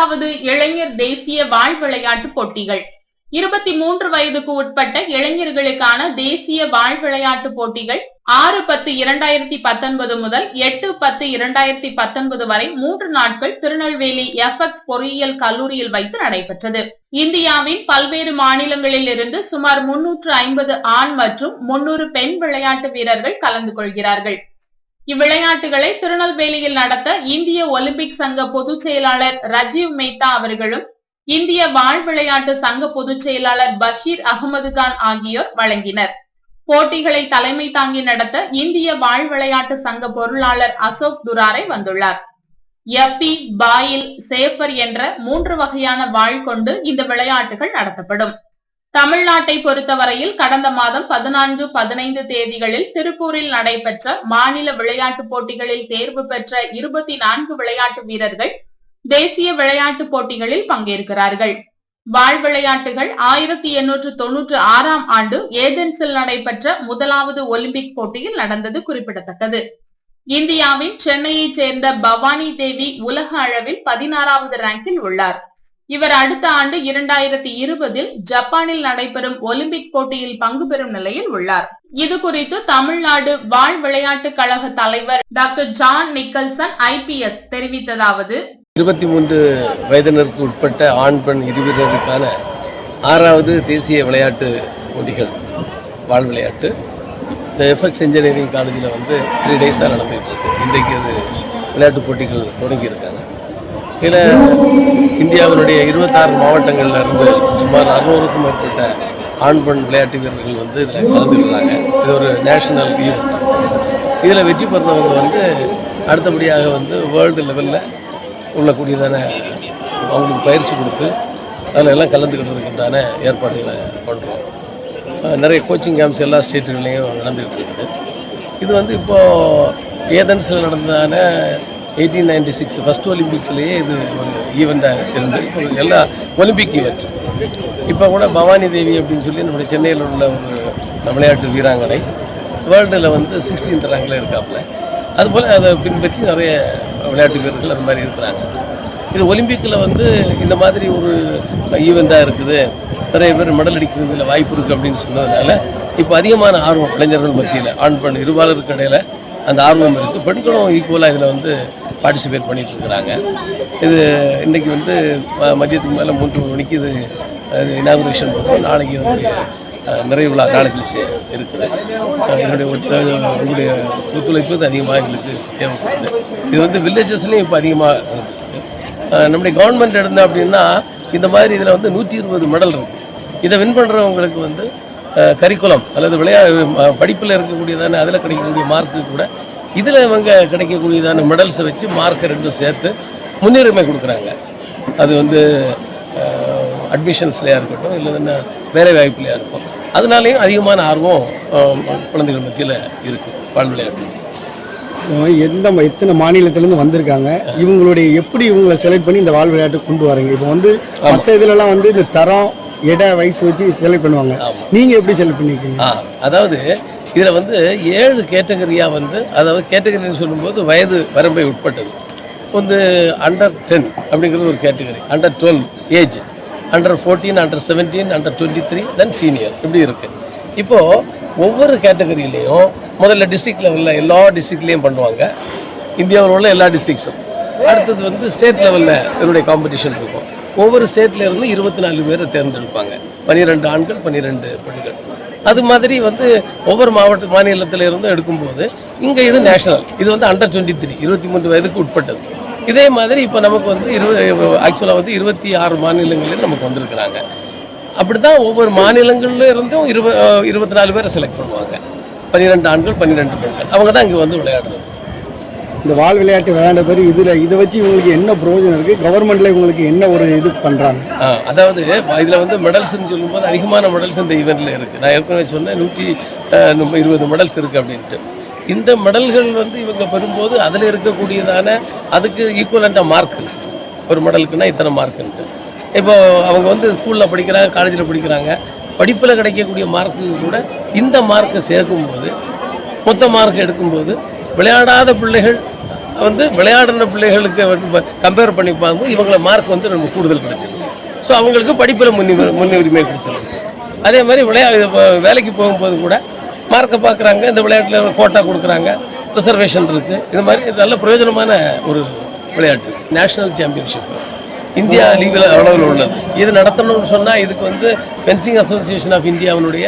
இருபதாவது இளைஞர் தேசிய வாழ் விளையாட்டு போட்டிகள். இருபத்தி மூன்று வயதுக்கு உட்பட்ட இளைஞர்களுக்கான தேசிய வாழ் விளையாட்டு போட்டிகள் ஆறு பத்து இரண்டாயிரத்தி பத்தொன்பது முதல் எட்டு பத்து இரண்டாயிரத்தி பத்தொன்பது வரை மூன்று நாட்கள் திருநெல்வேலி எஃப்எக்ஸ் பொறியியல் கல்லூரியில் வைத்து நடைபெற்றது. இந்தியாவின் பல்வேறு மாநிலங்களில் இருந்து சுமார் முன்னூற்று ஐம்பது ஆண் மற்றும் முன்னூறு பெண் விளையாட்டு வீரர்கள் கலந்து கொள்கிறார்கள். இவ்விளையாட்டுகளை திருநெல்வேலியில் நடத்த இந்திய ஒலிம்பிக் சங்க பொதுச் செயலாளர் ரஜீவ் மேத்தா அவர்களும் இந்திய வாழ் விளையாட்டு சங்க பொதுச் செயலாளர் பஷீர் அகமது கான் ஆகியோர் வழங்கினர். போட்டிகளை தலைமை தாங்கி நடத்த இந்திய வாழ் விளையாட்டு சங்க பொருளாளர் அசோக் துராரை வந்துள்ளார். எப்பி பாயில் சேஃபர் என்ற மூன்று வகையான வாழ் கொண்டு இந்த விளையாட்டுகள் நடத்தப்படும். தமிழ்நாட்டை பொறுத்தவரையில் கடந்த மாதம் பதினான்கு பதினைந்து தேதிகளில் திருப்பூரில் நடைபெற்ற மாநில விளையாட்டுப் போட்டிகளில் தேர்வு பெற்ற இருபத்தி நான்கு விளையாட்டு வீரர்கள் தேசிய விளையாட்டுப் போட்டிகளில் பங்கேற்கிறார்கள். வாழ் விளையாட்டுகள் ஆயிரத்தி எண்ணூற்று தொன்னூற்று ஆறாம் ஆண்டு ஏதென்ஸில் நடைபெற்ற முதலாவது ஒலிம்பிக் போட்டியில் நடந்தது குறிப்பிடத்தக்கது. இந்தியாவின் சென்னையைச் சேர்ந்த பவானி தேவி உலக அளவில் பதினாறாவது ரேங்கில் உள்ளார். இவர் அடுத்த ஆண்டு இரண்டாயிரத்தி இருபதில் ஜப்பானில் நடைபெறும் ஒலிம்பிக் போட்டியில் பங்கு பெறும் நிலையில் உள்ளார். இது குறித்து தமிழ்நாடு வாழ் விளையாட்டுக் கழக தலைவர் டாக்டர் ஜான் நிக்கல்சன் ஐபிஎஸ் தெரிவித்ததாவது இருபத்தி மூன்று வயதினருக்கு உட்பட்ட ஆண் பெண் இருவருக்கான ஆறாவது தேசிய விளையாட்டு போட்டிகள் வாழ் விளையாட்டு. இந்த எஃப்எக்ஸ் இன்ஜினியரிங் காலேஜில் வந்து த்ரீ டேஸாக நடந்துகிட்டு இருக்கு. இன்றைக்கு அது விளையாட்டு போட்டிகள் தொடங்கியிருக்காங்க. இதில் இந்தியாவினுடைய இருபத்தாறு மாவட்டங்களில் இருந்து சுமார் அறுநூறுக்கும் மேற்பட்ட ஆண் பெண் விளையாட்டு வீரர்கள் வந்து இதில் கலந்துருக்கிறாங்க இது ஒரு நேஷனல் ஈவெண்ட் இதில் வெற்றி பெறவங்க வந்து அடுத்தபடியாக வந்து வேர்ல்டு லெவலில் உள்ளக்கூடியதான அவங்களுக்கு பயிற்சி கொடுத்து அதில் எல்லாம் கலந்துக்கிட்டதுக்கு உண்டான ஏற்பாடுகளை பண்ணுறோம் நிறைய கோச்சிங் கேம்ப்ஸ் எல்லா ஸ்டேட்டுகள்லேயும் நடந்துகிட்டு இருக்குது. இது வந்து இப்போது ஏதன்ஸில் நடந்ததான எயிட்டீன் நைன்டி சிக்ஸ் ஃபஸ்ட் ஒலிம்பிக்ஸ்லேயே இது ஒரு ஈவெண்ட்டாக இருந்து இப்போ எல்லா ஒலிம்பிக் ஈவெண்ட் இப்போ கூட பவானி தேவி அப்படின்னு சொல்லி நம்முடைய சென்னையில் உள்ள ஒரு விளையாட்டு வீராங்கனை வேர்ல்டில் வந்து சிக்ஸ்டீன்த் ரேங்கில் இருக்காப்புல. அதுபோல் அதை பின்பற்றி நிறைய விளையாட்டு வீரர்கள் அந்த மாதிரி இருக்கிறாங்க. இது ஒலிம்பிக்கில் வந்து இந்த மாதிரி ஒரு ஈவெண்ட்டாக இருக்குது. நிறைய பேர் மெடல் அடிக்கிறதுல வாய்ப்பு இருக்குது அப்படின்னு சொன்னதுனால இப்போ அதிகமான ஆர்வம் இளைஞர்கள் மத்தியில் ஆண் பெண் இருபாலருக்கு இடையில் அந்த ஆர்வம் இருக்குது பெண்களும் ஈக்குவலாக இதில் வந்து பார்ட்டிசிபேட் பண்ணிகிட்ருக்குறாங்க இருக்கிறாங்க இது இன்றைக்கி வந்து ம- மதியத்துக்கு மேலே மூன்று மணிக்கு இது இனாகுரேஷன் பண்ணுறோம் நாளைக்கு வந்து நிறைவு விழா நாளைக்கு இருக்குது. என்னுடைய உங்களுடைய ஒத்துழைப்பு அதிகமாக எங்களுக்கு தேவைப்படுது. இது வந்து வில்லேஜஸ்லேயும் இப்போ அதிகமாக இருக்குது நம்முடைய கவர்மெண்ட் எடுந்தோம் அப்படின்னா இந்த மாதிரி இதில் வந்து நூற்றி இருபது மெடல் இருக்குது இதை வின் பண்ணுறவங்களுக்கு வந்து கரிக்குலம் அல்லது விளையா படிப்பில் இருக்கக்கூடியதான அதில் கிடைக்கக்கூடிய மார்க்கு கூட இதில் இவங்க கிடைக்கக்கூடியதான மெடல்ஸை வச்சு மார்க்கை ரெண்டும் சேர்த்து முன்னுரிமை கொடுக்குறாங்க. அது வந்து அட்மிஷன்ஸ்லையாக இருக்கட்டும் இல்லைன்னா வேலை வாய்ப்புலையாக இருக்கும் அதனாலேயும் அதிகமான ஆர்வம் குழந்தைகள் மத்தியில் இருக்குது வாழ் விளையாட்டு எந்த எத்தனை மாநிலத்திலேருந்து வந்திருக்காங்க இவங்களுடைய எப்படி இவங்களை செலக்ட் பண்ணி இந்த வாழ் விளையாட்டு கொண்டு வரீங்க? இப்போ வந்து மற்ற இதுலலாம் வந்து இந்த தரம் எடை வயசு வச்சு செலக்ட் பண்ணுவாங்க. ஆமாம் நீங்க எப்படி செலக்ட் பண்ணிருக்கீங்க? அதாவது இதில் வந்து ஏழு கேட்டகரியாக வந்து அதாவது கேட்டகரின்னு சொல்லும்போது வயது வரம்பை உட்பட்டது. வந்து அண்டர் டென் அப்படிங்கிறது ஒரு category under twelve age under fourteen under seventeen under twenty three then senior இப்படி இருக்குது இப்போது ஒவ்வொரு கேட்டகரியிலையும் முதல்ல டிஸ்ட்ரிக்ட் லெவலில் எல்லா டிஸ்ட்ரிக்ட்லேயும் பண்ணுவாங்க. இந்தியாவில் உள்ள எல்லா டிஸ்ட்ரிக்ஸும் அடுத்தது வந்து ஸ்டேட் லெவலில் இதனுடைய காம்படிஷன் இருக்கும். ஒவ்வொரு ஸ்டேட்லேருந்து இருபத்தி நாலு பேரை தேர்ந்தெடுப்பாங்க. பன்னிரெண்டு ஆண்கள் பன்னிரெண்டு பெண்கள். அது மாதிரி வந்து ஒவ்வொரு மாவட்ட மாநிலத்திலிருந்தும் எடுக்கும்போது இங்கே இது நேஷனல் இது வந்து அண்டர் டுவெண்ட்டி த்ரீ இருபத்தி மூன்று வயதுக்கு உட்பட்டது. இதே மாதிரி இப்போ நமக்கு வந்து இருபது ஆக்சுவலாக வந்து இருபத்தி ஆறு மாநிலங்களில் நமக்கு வந்திருக்கிறாங்க. அப்படிதான் ஒவ்வொரு மாநிலங்கள்ல இருந்தும் இருப இருபத்தி நாலு பேரை செலக்ட் பண்ணுவாங்க. பன்னிரெண்டு ஆண்கள் பன்னிரெண்டு பெண்கள். அவங்க தான் இங்கே வந்து விளையாடுறது. இந்த வாழ் விளையாட்டு விளையாண்ட பேர் இதில் இதை வச்சு இவங்களுக்கு என்ன பிரயோஜனம் இருக்குது கவர்மெண்ட்டில் இவங்களுக்கு என்ன ஒரு இது பண்ணுறாங்க அதாவது இதில் வந்து மெடல்ஸ்னு சொல்லும்போது அதிகமான மெடல்ஸ் இந்த ஈவெண்ட்டில் இருக்குது நான் ஏற்கனவே சொன்னேன் நூற்றி இருபது மெடல்ஸ் இருக்குது அப்படின்ட்டு. இந்த மெடல்கள் வந்து இவங்க பெறும்போது அதில் இருக்கக்கூடியதான அதுக்கு ஈக்குவலண்ட்டாக மார்க் ஒரு மெடலுக்குன்னா இத்தனை மார்க்குன்ட்டு இப்போ அவங்க வந்து ஸ்கூலில் படிக்கிறாங்க காலேஜில் படிக்கிறாங்க. படிப்பில் கிடைக்கக்கூடிய மார்க்கு கூட இந்த மார்க்கை சேர்க்கும்போது மொத்த மார்க் எடுக்கும்போது விளையாடாத பிள்ளைகள் வந்து விளையாடுற பிள்ளைகளுக்கு கம்பேர் பண்ணி பார்க்கும்போது இவங்கள மார்க் வந்து நம்ம கூடுதல் கிடைச்சிருக்கு. ஸோ அவங்களுக்கு படிப்பில் முன்னுரிமை முன்னுரிமை கிடைச்சிருக்கு. அதே மாதிரி விளையாடு இப்போ வேலைக்கு போகும்போது கூட மார்க்கை பார்க்குறாங்க இந்த விளையாட்டில் கோட்டா கொடுக்குறாங்க ரிசர்வேஷன் இருக்குது இது மாதிரி நல்ல பிரயோஜனமான ஒரு விளையாட்டு. நேஷனல் சாம்பியன்ஷிப் இந்தியா லீவில் அளவில் உள்ளது. இது நடத்தணும்னு சொன்னால் இதுக்கு வந்து ஃபென்சிங் அசோசியேஷன் ஆஃப் இந்தியாவினுடைய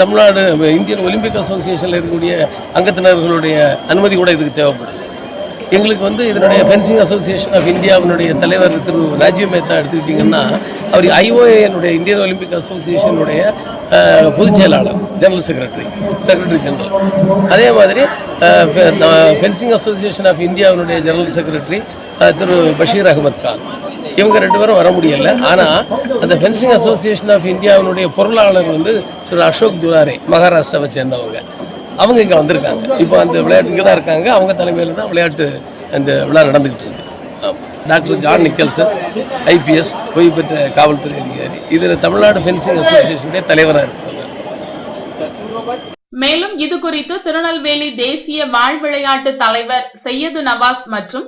தமிழ்நாடு இந்தியன் ஒலிம்பிக் அசோசியேஷனில் இருக்கக்கூடிய அங்கத்தினர்களுடைய அனுமதி கூட இதுக்கு தேவைப்படுது. எங்களுக்கு வந்து இதனுடைய ஃபென்சிங் அசோசியேஷன் ஆஃப் இந்தியாவினுடைய தலைவர் திரு ராஜீவ் மேத்தா எடுத்துக்கிட்டிங்கன்னா அவர் ஐஓஏனுடைய இந்தியன் ஒலிம்பிக் அசோசியேஷனுடைய பொதுச் செயலாளர் ஜெனரல் செக்ரட்டரி செக்ரட்டரி ஜெனரல் அதே மாதிரி ஃபென்சிங் அசோசியேஷன் ஆஃப் இந்தியாவினுடைய ஜெனரல் செக்ரட்டரி திரு பஷீர் அகமத் கான். இவங்க ரெண்டு பேரும் வர முடியல. ஆனால் அந்த ஃபென்சிங் அசோசியேஷன் ஆஃப் இந்தியாவினுடைய பொருளாளர் வந்து திரு அசோக் துராரே மகாராஷ்டிராவை சேர்ந்தவங்க. அவங்க இங்கே வந்திருக்காங்க. இப்போ அந்த விளையாட்டு இங்கே தான் இருக்காங்க. அவங்க தலைமையில் தான் விளையாட்டு அந்த விழா நடந்துக்கிட்டு இருக்கு. டாக்டர் ஜான் நிக்கல்சன் ஐபிஎஸ் ஓய்வு பெற்ற காவல்துறை அதிகாரி. இதில் தமிழ்நாடு ஃபென்சிங் அசோசியேஷனுடைய தலைவராக இருக்காங்க மேலும் இது குறித்து திருநெல்வேலி தேசிய வாழ் விளையாட்டு தலைவர் சையது நவாஸ் மற்றும்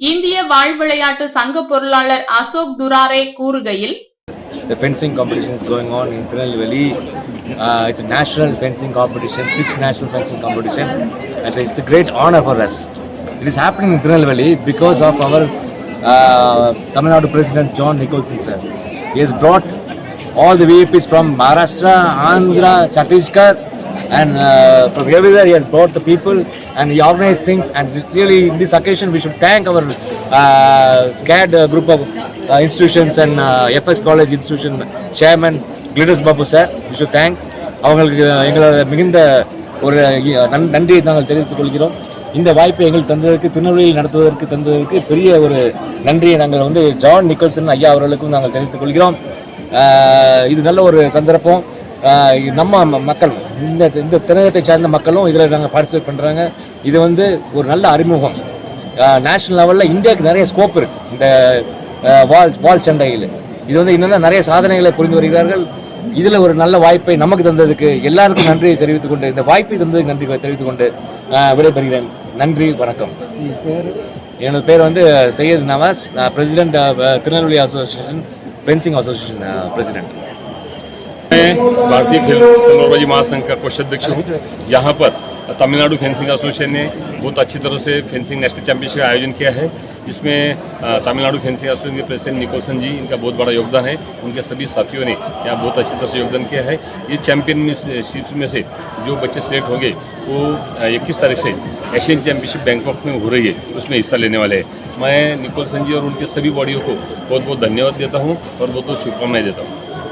இந்திய வாழ் விளையாட்டு சங்க பொருளாளர் அசோக் துராரே கூறுகையில் The fencing competition is going on in Tirunelveli. Uh, it's a national fencing competition, sixth national fencing competition. And it's a great honor for us. It is happening in Tirunelveli because of our uh, Tamil Nadu President John Nicholson sir. He has brought all the VIPs from Maharashtra, Andhra, Chhattisgarh, and uh, from everywhere he has brought the people and he organized things. And really, in this occasion, we should thank our uh, SCAD uh, group of uh, institutions and uh, FX College institution chairman Glidus Babu sir. We should thank அவங்களுக்கு எங்களோட மிகுந்த ஒரு நன்றியை நாங்கள் தெரிவித்துக் கொள்கிறோம் இந்த வாய்ப்பை எங்களுக்கு தந்ததற்கு திருநெல்வேலி நடத்துவதற்கு தந்ததற்கு பெரிய ஒரு நன்றியை நாங்கள் வந்து ஜான் நிக்கல்சன் ஐயா அவர்களுக்கும் நாங்கள் தெரிவித்துக் கொள்கிறோம் இது நல்ல ஒரு சந்தர்ப்பம் நம்ம மக்கள் இந்த இந்த திரையத்தை சார்ந்த மக்களும் இதில் நாங்கள் பார்ட்டிசிபேட் பண்ணுறாங்க இது வந்து ஒரு நல்ல அறிமுகம். நேஷனல் லெவலில் இந்தியாவுக்கு நிறைய ஸ்கோப் இருக்குது இந்த வால் வால் சண்டையில். இது வந்து இன்னும் நிறைய சாதனைகளை புரிந்து வருகிறார்கள். இதில் ஒரு நல்ல வாய்ப்பை நமக்கு தந்ததுக்கு எல்லாருக்கும் நன்றியை தெரிவித்துக் கொண்டு இந்த வாய்ப்பை தந்ததுக்கு நன்றி தெரிவித்துக் கொண்டு விடைபெறுகிறேன். நன்றி வணக்கம். என்னோட பேர் வந்து சையத் நவாஸ். நான் president Tirunelveli association fencing association president मैं भारतीय खेल तलवारबाजी महासंघ का कोषाध्यक्ष हूँ। यहाँ पर तमिलनाडु फेंसिंग एसोसिएशन ने बहुत अच्छी तरह से फेंसिंग नेशनल चैंपियनशिप का आयोजन किया है। जिसमें अ, तमिलनाडु फेंसिंग एसोसिएशन के प्रेसिडेंट निकोलसन जी इनका बहुत बड़ा योगदान है। उनके सभी साथियों ने यहाँ बहुत अच्छी तरह से योगदान किया है। ये चैंपियन में में से जो बच्चे सिलेक्ट होंगे वो इक्कीस तारीख से एशियन चैंपियनशिप बैंकॉक में हो रही है उसमें हिस्सा लेने वाले हैं। मैं निकोलसन जी और उनके सभी बॉडियों को बहुत बहुत धन्यवाद देता हूँ और बहुत बहुत शुभकामनाएँ देता हूँ।